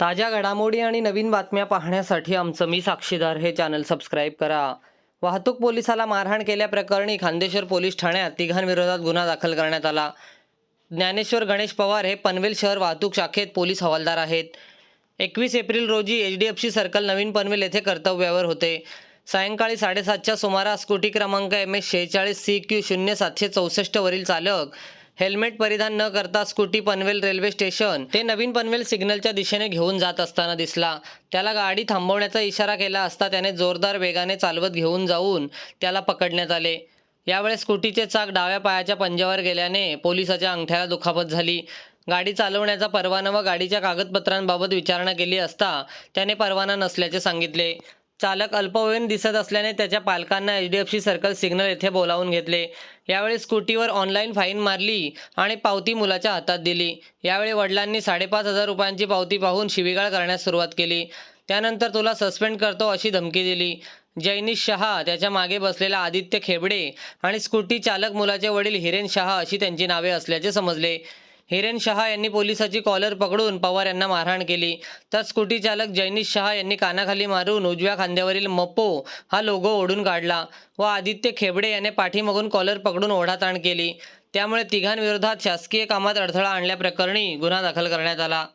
ताज्या घडामोडी आणि नवीन बातम्या पाहण्यासाठी आमचं मी साक्षीदार हे चॅनल सबस्क्राईब करा. वाहतूक पोलिसाला मारहाण केल्याप्रकरणी खांदेश्वर पोलीस ठाण्यात तिघांविरोधात गुन्हा दाखल करण्यात आला. ज्ञानेश्वर गणेश पवार हे पनवेल शहर वाहतूक शाखेत पोलीस हवालदार आहेत. एकवीस एप्रिल रोजी H D F C circle नवीन पनवेल येथे कर्तव्यावर होते. सायंकाळी साडेसातच्या सुमारास स्कूटी क्रमांक एम एस शेहेचाळीस सी क्यू शून्य सातशे चौसष्ट वरील चालक हेल्मेट परिधान न करता स्कूटी पनवेल रेल्वे स्टेशन ते नवीन पनवेल सिग्नलच्या दिशेने घेऊन जात असताना दिसला. त्याला गाडी थांबवण्याचा इशारा केला असता त्याने जोरदार वेगाने चालवत घेऊन जाऊन त्याला पकडण्यात आले. यावेळेस स्कूटीचे चाक डाव्या पायाच्या पंजावर गेल्याने पोलिसाच्या अंगठ्याला दुखापत झाली. गाडी चालवण्याचा परवाना व गाडीच्या कागदपत्रांबाबत विचारणा केली असता त्याने परवाना नसल्याचे सांगितले. चालक अल्पवयीन दिसत असल्याने त्याच्या पालकांना H D F C circle signal येथे बोलावून घेतले. यावेळी स्कूटीवर ऑनलाईन फाईन मारली आणि पावती मुलाच्या हातात दिली. यावेळी वडिलांनी साडेपाच हजार रुपयांची पावती पाहून शिवीगाळ करण्यास सुरुवात केली. त्यानंतर तुला सस्पेंड करतो अशी धमकी दिली. जैनिश शहा त्याच्यामागे बसलेला आदित्य खेबडे आणि स्कूटी चालक मुलाचे वडील हिरेन शहा अशी त्यांची नावे असल्याचे समजले. हिरेन शहा यांनी पोलिसाची कॉलर पकडून पवार यांना मारहाण केली. तर स्कूटी चालक जैनिश शहा यांनी कानाखाली मारून उजव्या खांद्यावरील मप्पो हा लोगो ओढून काढला व आदित्य खेबडे याने पाठीमागून कॉलर पकडून ओढाताण केली. त्यामुळे तिघांविरोधात शासकीय कामात अडथळा आणल्याप्रकरणी गुन्हा दाखल करण्यात आला.